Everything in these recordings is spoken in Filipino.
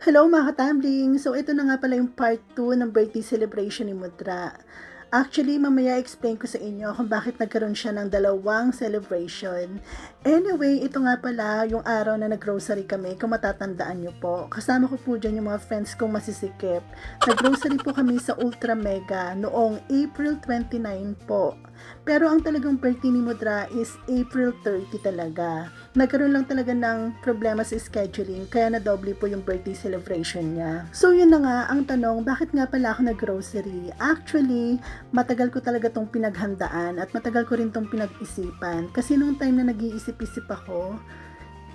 Hello mga katambling! So ito na nga pala yung part 2 ng birthday celebration ni Mudra. Actually, mamaya explain ko sa inyo kung bakit nagkaroon siya ng dalawang celebration. Anyway, ito nga pala yung araw na nag-grocery kami, kung matatandaan nyo po. Kasama ko po dyan yung mga friends kong masisikip. Nag-grocery po kami sa Ultra Mega noong April 29 po. Pero ang talagang birthday ni Mudra is April 30 talaga. Nagkaroon lang talaga ng problema sa scheduling, kaya na doble po yung birthday celebration niya. So yun na nga, ang tanong, bakit nga pala ako nag-grocery? Actually, matagal ko talaga tong pinaghandaan at matagal ko rin tong pinag-isipan. Kasi nung time na nag-iisip-isip ako,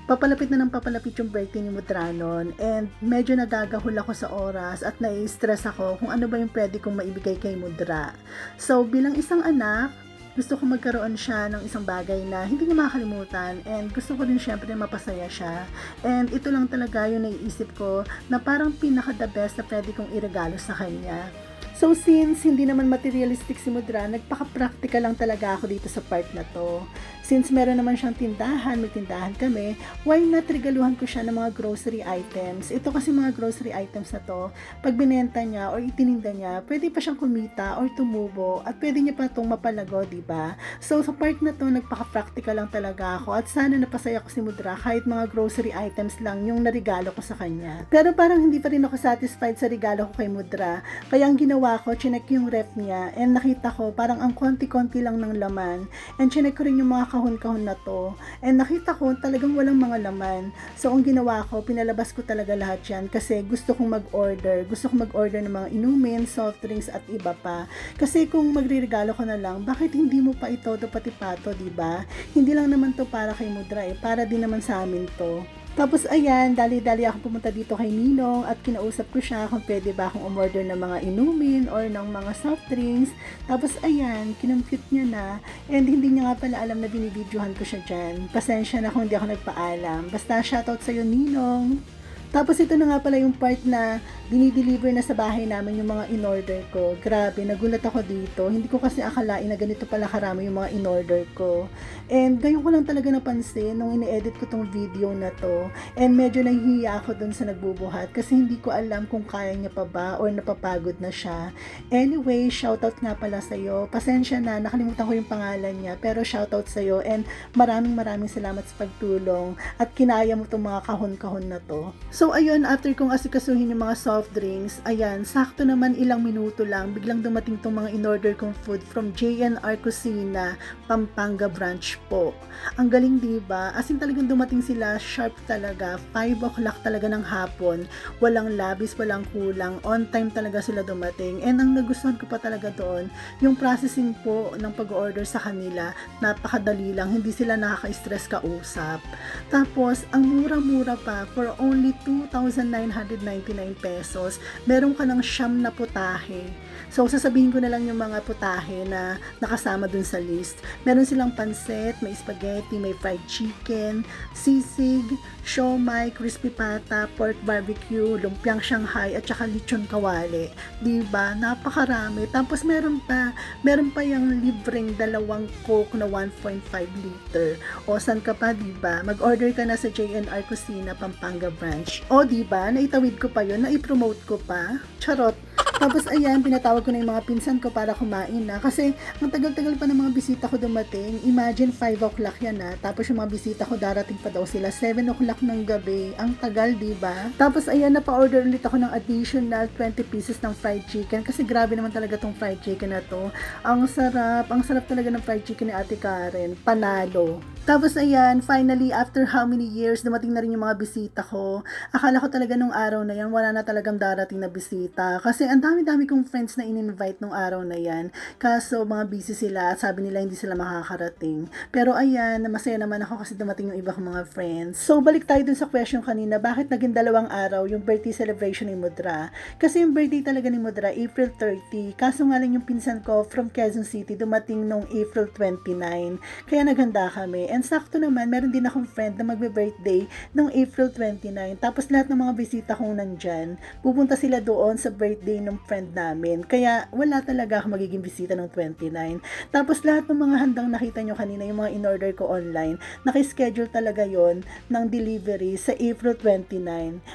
papalapit na ng papalapit yung birthday ni Mutranon and medyo nagagahol ako sa oras at nai-stress ako kung ano ba yung pwede kong maibigay kay Mudra. So bilang isang anak, gusto ko magkaroon siya ng isang bagay na hindi niya makakalimutan and gusto ko rin syempre mapasaya siya. And ito lang talaga yung naiisip ko na parang pinaka the best na pwede kong iregalo sa kanya. So since hindi naman materialistic si Mudra, nagpaka-practical lang talaga ako dito sa part na to. Since meron naman siyang tindahan, may tindahan kami, why not regaluhan ko siya ng mga grocery items? Ito kasi mga grocery items na to, pag binenta niya or itininda niya, pwede pa siyang kumita or tumubo at pwede niya pa itong mapalago, di ba? So sa part na to, nagpaka-practical lang talaga ako at sana napasaya ko si Mudra kahit mga grocery items lang yung narigalo ko sa kanya. Pero parang hindi pa rin ako satisfied sa regalo ko kay Mudra, kaya ang ginawa ko, chinek yung ref niya and nakita ko parang ang konti-konti lang ng laman and chinek ko rin yung mga kahon-kahon na to. And nakita ko talagang walang mga laman. So, ang ginawa ko, pinalabas ko talaga lahat yan kasi gusto kong mag-order. Gusto kong mag-order ng mga inumin, soft drinks at iba pa. Kasi kung magre-regalo ka na lang, bakit hindi mo pa ito do pati pato, di ba? Hindi lang naman to para kay Mudra eh, para din naman sa amin to. Tapos ayan, dali-dali ako pumunta dito kay Ninong at kinausap ko siya kung pwede ba akong umorder ng mga inumin or ng mga soft drinks. Tapos ayan, kinompute niya na and hindi niya nga pala alam na binibidyohan ko siya dyan. Pasensya na kung hindi ako nagpaalam. Basta shoutout sa'yo Ninong. Tapos ito na nga pala yung part na dinideliver na sa bahay namin yung mga in-order ko. Grabe, nagulat ako dito. Hindi ko kasi akalain na ganito pala karami yung mga in-order ko. And ngayon ko lang talaga napansin nung ini-edit ko tong video na to. And medyo nahihiya ako dun sa nagbubuhat kasi hindi ko alam kung kaya niya pa ba or napapagod na siya. Anyway, shoutout nga pala sa'yo. Pasensya na, nakalimutan ko yung pangalan niya. Pero shoutout sa'yo and maraming maraming salamat sa pagtulong at kinaya mo tong mga kahon-kahon na to. So ayun, after kong asikasuhin yung mga soft drinks, ayan, sakto naman ilang minuto lang, biglang dumating tong mga in-order kong food from JNR Cucina, Pampanga branch po. Ang galing diba? As in talagang dumating sila, sharp talaga, 5 o'clock talaga ng hapon, walang labis, walang kulang, on time talaga sila dumating. And ang nagustuhan ko pa talaga doon, yung processing po ng pag-order sa kanila, napakadali lang, hindi sila nakaka-stress kausap. Tapos, ang mura-mura pa, for only 2,999 pesos, meron ka ng siyam na putahe. So, sasabihin ko na lang yung mga putahe na nakasama dun sa list. Meron silang pansit, may spaghetti, may fried chicken, sisig, siomay, crispy pata, pork barbecue, lumpiang Shanghai, at saka lechon kawali. Diba? Napakarami. Tapos meron pa, meron pa yung libreng dalawang coke na 1.5 liter. O, san ka pa, diba? Mag-order ka na sa JNR Cucina, Pampanga branch. O, diba? Naitawid ko pa yun, naipromote ko pa. Charot. Tapos ayan, pinatawag ko na yung mga pinsan ko para kumain na. Kasi ang tagal-tagal pa ng mga bisita ko dumating. Imagine 5 o'clock yan na. Tapos yung mga bisita ko darating pa daw sila 7 o'clock ng gabi. Ang tagal, di ba? Tapos ayan, napa-order ulit ako ng additional 20 pieces ng fried chicken. Kasi grabe naman talaga tong fried chicken na to. Ang sarap. Ang sarap talaga ng fried chicken ni Ate Karen. Panalo. Tapos ayan, finally, after how many years, dumating na rin yung mga bisita ko. Akala ko talaga nung araw na yan, wala na talagang darating na bisita. Kasi ang dami-dami kong friends na in-invite nung araw na yan. Kaso mga busy sila at sabi nila hindi sila makakarating. Pero ayan, masaya naman ako kasi dumating yung iba kong mga friends. So balik tayo dun sa question kanina, bakit naging dalawang araw yung birthday celebration ni Mudra? Kasi yung birthday talaga ni Mudra, April 30. Kaso nga lang yung pinsan ko from Quezon City dumating nung April 29. Kaya naghanda kami. And sakto naman, meron din akong friend na magbe-birthday noong April 29. Tapos lahat ng mga bisita kong nandyan, pupunta sila doon sa birthday ng friend namin. Kaya wala talaga ako magiging bisita ng 29. Tapos lahat ng mga handang nakita nyo kanina, yung mga in-order ko online, nakischedule talaga yon ng delivery sa April 29.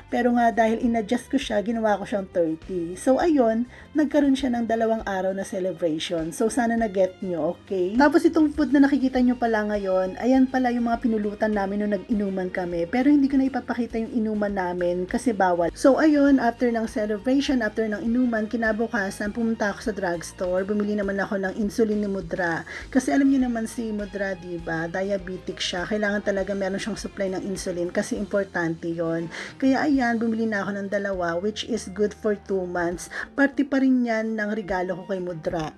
Pero nga dahil in-adjust ko siya, ginawa ko siyang 30. So ayun, nagkaroon siya ng dalawang araw na celebration. So sana na-get nyo, okay? Tapos itong food na nakikita nyo pala ngayon, ayan pala yung mga pinulutan namin nung nag-inuman kami. Pero hindi ko na ipapakita yung inuman namin kasi bawal. So ayun, after ng celebration, after ng inuman, kinabukasan, pumunta ako sa drugstore. Bumili naman ako ng insulin ni Mudra. Kasi alam niyo naman si Mudra, di ba? Diabetic siya. Kailangan talaga meron siyang supply ng insulin kasi importante yon. Kaya ayan, bumili na ako ng dalawa which is good for 2 months. Party pa rin yan ng regalo ko kay Mudra.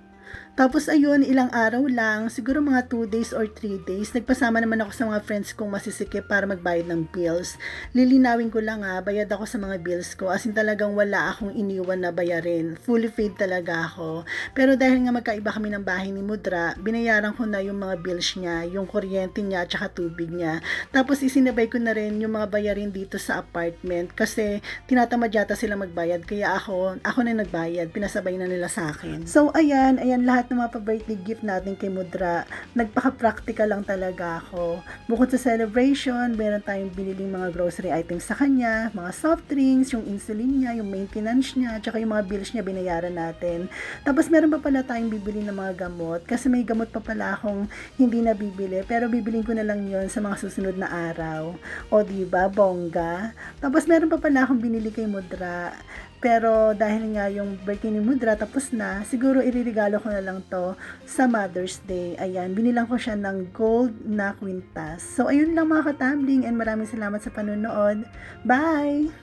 Tapos ayun, ilang araw lang, siguro mga 2 days or 3 days, nagpasama naman ako sa mga friends kong masisikip para magbayad ng bills. Lilinawin ko lang ha, bayad ako sa mga bills ko, as in talagang wala akong iniwan na bayarin. Fully paid talaga ako. Pero dahil nga magkaiba kami ng bahay ni Mudra, binayaran ko na yung mga bills niya, yung kuryente niya, tsaka tubig niya. Tapos isinabay ko na rin yung mga bayarin dito sa apartment kasi tinatamad yata sila magbayad. Kaya ako, ako na nagbayad, pinasabay na nila sa akin. So ayan, ayan lahat ng mga pa-birthday gift natin kay Mudra, nagpaka-practical lang talaga ako. Bukod sa celebration, meron tayong biniling mga grocery items sa kanya, mga soft drinks, yung insulin niya, yung maintenance niya, tsaka yung mga bills niya binayaran natin. Tapos meron pa pala tayong bibili ng mga gamot, kasi may gamot pa pala akong hindi na bibili, pero bibiling ko na lang yon sa mga susunod na araw. O diba, bongga? Tapos meron pa pala akong binili kay Mudra, pero dahil nga yung birthday Mudra tapos na, siguro iririgalo ko na lang to sa Mother's Day. Ayan, binilang ko siya ng gold na kwintas. So, ayun lang mga katambling and maraming salamat sa panonood. Bye!